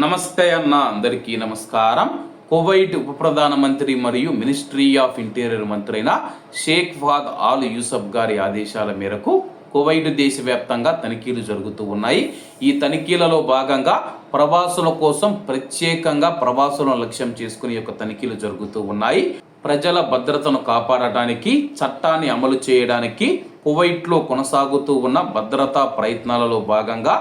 నమస్తే అన్న అందరికీ నమస్కారం. కువైట్ ఉప ప్రధానమంత్రి మరియు మినిస్ట్రీ ఆఫ్ ఇంటీరియర్ మంత్రి అయిన షేక్ ఫాద్ ఆల్ యూసఫ్ గారి ఆదేశాల మేరకు కువైట్ దేశవ్యాప్తంగా తనిఖీలు జరుగుతూ ఉన్నాయి. ఈ తనిఖీలలో భాగంగా ప్రవాసుల కోసం ప్రత్యేకంగా ప్రవాసులను లక్ష్యం చేసుకుని యొక్క తనిఖీలు జరుగుతూ ఉన్నాయి. ప్రజల భద్రతను కాపాడటానికి చట్టాన్ని అమలు చేయడానికి కువైట్లో కొనసాగుతూ ఉన్న భద్రతా ప్రయత్నాలలో భాగంగా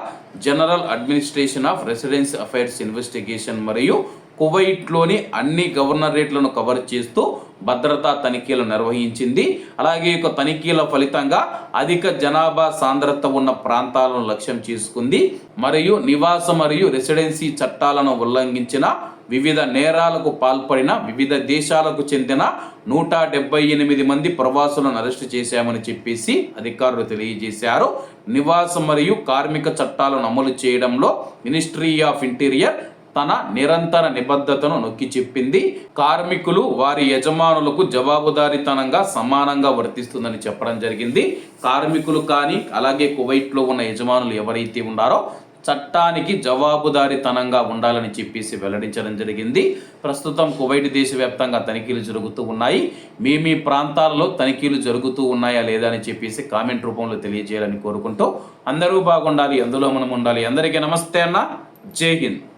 general administration of residence affairs investigation మరియు కువైట్లోని అన్ని గవర్నరేట్లను కవర్ చేస్తూ భద్రతా తనిఖీలు నిర్వహించింది. అలాగే యొక్క తనిఖీల ఫలితంగా అధిక జనాభా సాంద్రత ఉన్న ప్రాంతాలను లక్ష్యం చేసుకుంది. మరియు నివాస మరియు రెసిడెన్సీ చట్టాలను ఉల్లంఘించిన వివిధ నేరాలకు పాల్పడిన వివిధ దేశాలకు చెందిన నూట డెబ్బై ఎనిమిది మంది ప్రవాసులను అరెస్టు చేశామని చెప్పేసి అధికారులు తెలియజేశారు. నివాస మరియు కార్మిక చట్టాలను అమలు చేయడంలో మినిస్ట్రీ ఆఫ్ ఇంటీరియర్ తన నిరంతర నిబద్ధతను నొక్కి చెప్పింది. కార్మికులు వారి యజమానులకు జవాబుదారీతనంగా సమానంగా వర్తిస్తుందని చెప్పడం జరిగింది. కార్మికులు కానీ అలాగే కువైట్లో ఉన్న యజమానులు ఎవరైతే ఉన్నారో చట్టానికి జవాబుదారితనంగా ఉండాలని చెప్పేసి వెల్లడించడం జరిగింది. ప్రస్తుతం కువైట్ దేశవ్యాప్తంగా తనిఖీలు జరుగుతూ ఉన్నాయి. మీ మీ ప్రాంతాల్లో తనిఖీలు జరుగుతూ ఉన్నాయా లేదా అని చెప్పేసి కామెంట్ రూపంలో తెలియజేయాలని కోరుకుంటూ అందరూ బాగుండాలి అందులో మనం ఉండాలి. అందరికీ నమస్తే అన్న. జై హింద్.